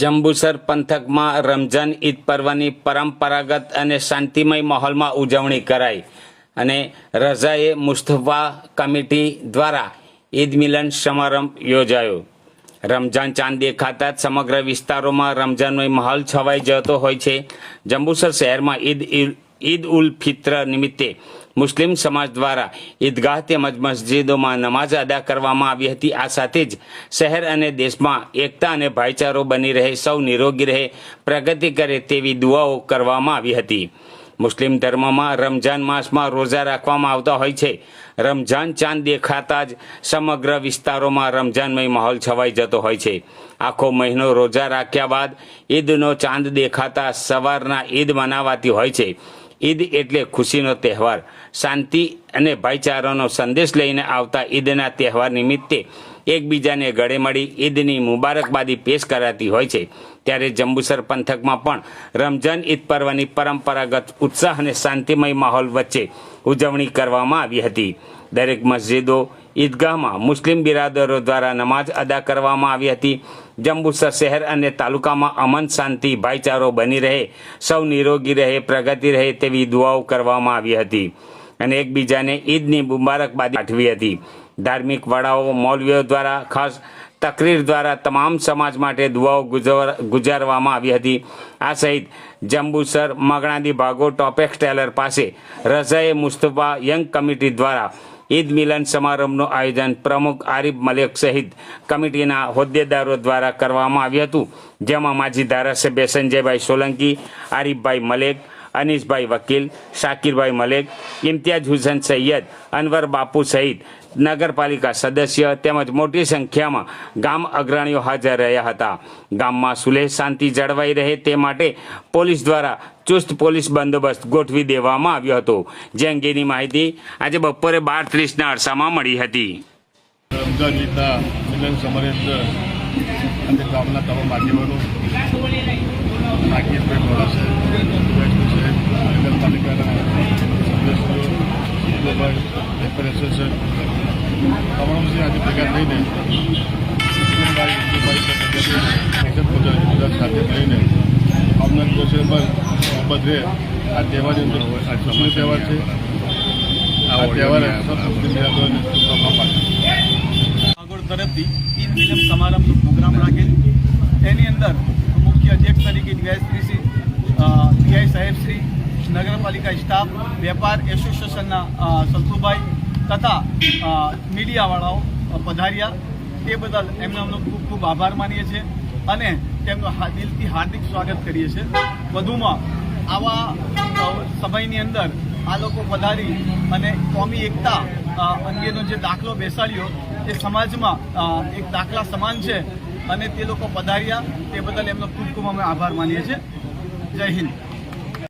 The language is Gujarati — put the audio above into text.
જંબુસર પંથકમાં રમઝાન, ઈદ પર્વની પરંપરાગત અને શાંતિમય માહોલમાં ઉજવણી કરાઈ અને રઝાએ મુસ્તફા કમિટી દ્વારા ઈદ મિલન સમારંભ યોજાયો. રમઝાન ચાંદ દેખાતા જ સમગ્ર વિસ્તારોમાં રમઝાનનો માહોલ છવાઈ જતો હોય છે. જંબુસર શહેરમાં ઈદ ઈદ ઉલ ફિત્ર નિમિત્તે મુસ્લિમ સમાજ દ્વારા ઈદગાહ તેમજ મસ્જિદોમાં નમાઝ અદા કરવામાં આવી હતી. આ સાથે જ શહેર અને દેશમાં એકતા અને ભાઈચારો બની રહે, સૌ નિરોગી રહે, પ્રગતિ કરે તેવી દુઆઓ કરવામાં આવી હતી. મુસ્લિમ ધર્મમાં રમઝાન માસમાં રોજા રાખવામાં આવતા હોય છે. રમઝાન ચાંદ દેખાતા જ સમગ્ર વિસ્તારોમાં રમઝાનમય માહોલ છવાઈ જતો હોય છે. આખો મહિનો રોજા રાખ્યા બાદ ઈદનો ચાંદ દેખાતા સવારના ઈદ મનાવાતી હોય છે. ઈદ એટલે ખુશીનો તહેવાર. શાંતિ અને ભાઈચારાનો સંદેશ લઈને આવતા ઈદના તહેવાર નિમિત્તે એકબીજાને ગળે મળી ઈદની મુબારકબાદી પેશ કરાતી હોય છે. ત્યારે જંબુસર પંથકમાં પણ રમઝાન ઈદ પર્વની પરંપરાગત ઉત્સાહ અને શાંતિમય માહોલ વચ્ચે ઉજવણી કરવામાં આવી હતી. દરેક મસ્જિદો ઈદગાહમાં મુસ્લિમ બિરાદરો દ્વારા નમાઝ અદા કરવામાં આવી હતી. જંબુસર શહેર અને તાલુકામાં અમન શાંતિ, ભાઈચારો બની રહે, સૌ નિરોગી રહે, પ્રગતિ રહે તેવી દુઆઓ કરવામાં આવી હતી. અને એકબીજાને ઈદની મુબારકબાદી પાઠવી હતી. ધાર્મિક વડાઓ, મૌલવીઓ દ્વારા, ખાસ તકરીર દ્વારા તમામ સમાજ માટે દુઆઓ ગુજર ગુજારવામાં આવી હતી. આ સહિત જંબુસર, મગણાદી ભાગો ટોપેક્સ ટેલર પાસે રઝાએ મુસ્તફા, યંગ કમિટી દ્વારા ઈદ મિલન સમારંભનું આયોજન પ્રમુખ આરીફ મલેક સહિત કમિટીના હોદ્દેદારો દ્વારા કરવામાં આવ્યું હતું. જેમાં માજી ધારાસભ્ય સંજયભાઈ સોલંકી, આરીફભાઈ મલેક, અનીશભાઈ વકીલ, શાકિરભાઈ મલેક ઇમ્તિયાજ હુસેન સૈયદ, અનવર બાપુ સહિત નગરપાલિકા સદસ્ય તેમજ મોટી સંખ્યામાં ગામ અગ્રણીઓ હાજર રહ્યા હતા. ગામમાં સુલેહ શાંતિ જળવાઈ રહે તે માટે પોલીસ દ્વારા ચુસ્ત પોલીસ બંદોબસ્ત ગોઠવી દેવામાં આવ્યો હતો. જે અંગેની માહિતી આજે બપોરે બાર ત્રીસના અરસામાં મળી હતી. રમઝાન ઈદના મિલન સમારંભ અને ગામના તમામ આગેવાનો નાગીરભાઈ આજે ભેગા થઈને હિન્દુભાઈ સાથે થઈને આવનાર દિવસે પર બધે આ તહેવારની અંદર તહેવાર છે? આ તહેવાર આગળ તરફથી ઈદ મિલન સમારંભનો પ્રોગ્રામ રાખેલ. એની અંદર મુખ્ય અધ્યક્ષ તરીકે ડીવાયએસપી શ્રી પીઆઈ સાહેબ શ્રી નગરપાલિકા સ્ટાફ વેપાર એસોસિએશનના સંતુભાઈ તથા મીડિયાવાળાઓ પધાર્યા. તે બદલ એમનો અમનો ખૂબ ખૂબ આભાર માનીએ છીએ. અને તેમનું દિલથી હાર્દિક સ્વાગત કરીએ છીએ. વધુમાં આવા સમયની અંદર આ લોકો પધારી અને કોમી એકતા અંગેનો જે દાખલો બેસાડ્યો, એ સમાજમાં એક દાખલા સમાન છે અને તે લોકો પધાર્યા. તે બદલ એમનો ખૂબ ખૂબ અમે આભાર માનીએ છીએ. જય હિન્દ.